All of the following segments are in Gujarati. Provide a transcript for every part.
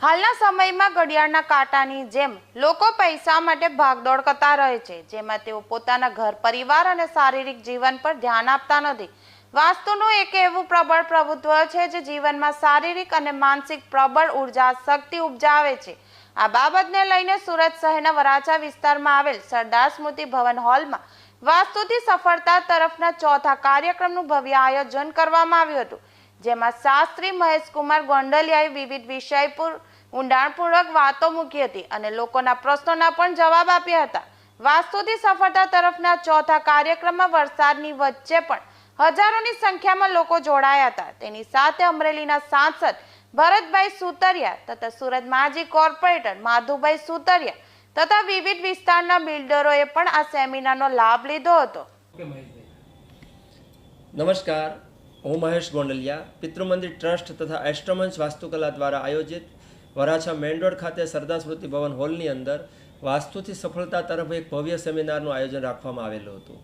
હાલના સમયમાં ઘડિયાળના કાંટાની જેમ લોકો પૈસા માટે ભાગદોડ કરતા રહે છે, જેમાં તેઓ પોતાના ઘર, પરિવાર અને શારીરિક જીવન પર ધ્યાન આપતા નથી. વાસ્તુનું એક એવું પ્રબળ પ્રભુત્વ છે જે જીવનમાં શારીરિક અને માનસિક પ્રબળ ઊર્જા, શક્તિ ઉપજાવે છે. આ બાબતને લઈને સુરત શહેરના વરાછા વિસ્તારમાં આવેલ સરદાર સ્મૃતિ ભવન હોલમાં વાસ્તુથી સફળતા તરફના ચોથા કાર્યક્રમનું ભવ્ય આયોજન કરવામાં આવ્યું હતું. જેમાં શાસ્ત્રી મહેશકુમાર ગોંડલિયાએ વિવિધ વિષય પર ઊંડાણપૂર્વક વાતો મૂકી હતી અને લોકોના પ્રશ્નોના પણ જવાબ આપ્યા હતા. વાસ્તુથી સફળતા તરફના ચોથા કાર્યક્રમમાં વરસાદની વચ્ચે પણ હજારોની સંખ્યામાં લોકો જોડાયા હતા. તેની સાથે અમરેલીના સાંસદ ભરતભાઈ સુતરિયા તથા સુરત માજી કોર્પોરેટર માધુભાઈ સુતરિયા તથા વિવિધ વિસ્તારના બિલ્ડરોએ પણ આ સેમિનારનો લાભ લીધો હતો. નમસ્કાર. હું મહેશ ગોંડલિયા, પિતૃમંદિર ટ્રસ્ટ તથા એસ્ટ્રોમન્સ વાસ્તુકલા દ્વારા આયોજિત વરાછા મેઇન રોડ ખાતે સરદાર સ્મૃતિ ભવન હોલની અંદર વાસ્તુથી સફળતા તરફ એક ભવ્ય સેમિનારનું આયોજન રાખવામાં આવેલું હતું.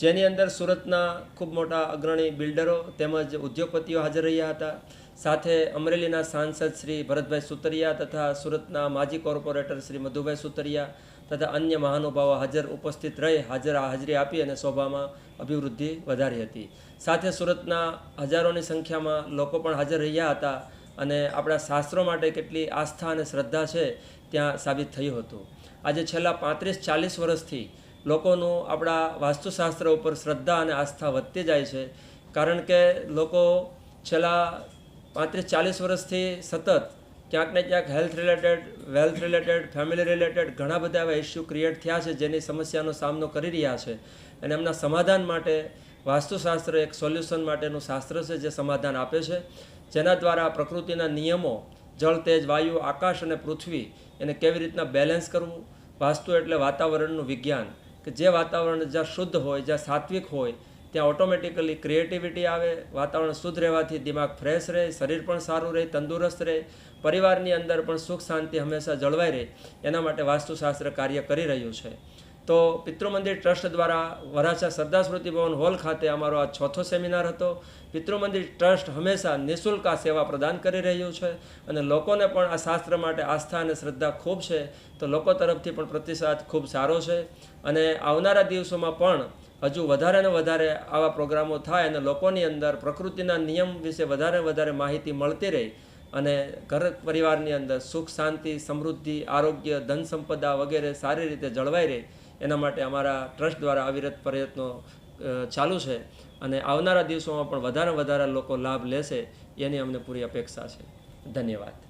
જેની અંદર સુરતના ખૂબ મોટા અગ્રણી બિલ્ડરો તેમજ ઉદ્યોગપતિઓ હાજર રહ્યા હતા. સાથે અમરેલીના સાંસદ શ્રી ભરતભાઈ સુતરિયા તથા સુરતના માજી કોર્પોરેટર શ્રી મધુભાઈ સુતરિયા તથા અન્ય મહાનુભાવો હાજર ઉપસ્થિત રહી હાજર હાજરી આપી અને શોભામાં અભિવૃદ્ધિ વધારી હતી. સાથે સુરતના હજારોની સંખ્યામાં લોકો પણ હાજર રહ્યા હતા અને આપણા શાસ્ત્રો માટે કેટલી આસ્થા અને શ્રદ્ધા છે ત્યાં સાબિત થયું હતું. આજે છેલ્લા પાંત્રીસ ચાલીસ વર્ષથી લોકોનું આપણા વાસ્તુશાસ્ત્ર ઉપર શ્રદ્ધા અને આસ્થા વધતી જાય છે. કારણ કે લોકો છેલ્લા પાંત્રીસ ચાલીસ વર્ષથી સતત ક્યાંક ને ક્યાંક health related, wealth related, family related ઘણા બધા એવા ઇસ્યુ ક્રિએટ થયા છે જેની સમસ્યાનો સામનો કરી રહ્યા છે. અને એમના સમાધાન માટે વાસ્તુશાસ્ત્ર એક સોલ્યુશન માટેનું શાસ્ત્ર છે જે સમાધાન આપે છે. જેના દ્વારા પ્રકૃતિના નિયમો, જળ, તેજ, વાયુ, આકાશ અને પૃથ્વી એને કેવી રીતના બેલેન્સ કરવું? વાસ્તુ એટલે વાતાવરણનું વિજ્ઞાન. કે જે વાતાવરણ જ્યાં શુદ્ધ હોય, જ્યાં સાત્વિક હોય, ત્યાં ઓટોમેટિકલી ક્રિએટિવિટી આવે, વાતાવરણ શુદ્ધ રહેવાથી દિમાગ ફ્રેશ રહે, શરીર પણ સારું રહે, તંદુરસ્ત રહે, પરિવારની અંદર પણ સુખ શાંતિ હંમેશા જળવાઈ રહે, એના માટે વાસ્તુશાસ્ત્ર કાર્ય કરી રહ્યું છે. તો પિતૃમંદિર ટ્રસ્ટ દ્વારા વરાછા સરદાર સ્મૃતિ ભવન હોલ ખાતે અમારો આ ચોથો સેમિનાર હતો. પિતૃમંદિર ટ્રસ્ટ હંમેશા નિઃશુલ્ક આ સેવા પ્રદાન કરી રહ્યું છે અને લોકોને પણ આ શાસ્ત્ર માટે આસ્થા અને શ્રદ્ધા ખૂબ છે. તો લોકો તરફથી પણ પ્રતિસાદ ખૂબ સારો છે અને આવનારા દિવસોમાં પણ હજુ વધારે ને વધારે આવા પ્રોગ્રામો થાય અને લોકોની અંદર પ્રકૃતિના નિયમ વિશે વધારે વધારે માહિતી મળતી રહે અને ઘર પરિવારની અંદર સુખ, શાંતિ, સમૃદ્ધિ, આરોગ્ય, ધન સંપદા વગેરે સારી રીતે જળવાઈ રહે એના માટે અમારા ટ્રસ્ટ દ્વારા અવિરત પ્રયત્નો ચાલુ છે અને આવનારા દિવસોમાં પણ વધારે વધારે લોકો લાભ લેશે, એની અમને પૂરી અપેક્ષા છે. ધન્યવાદ.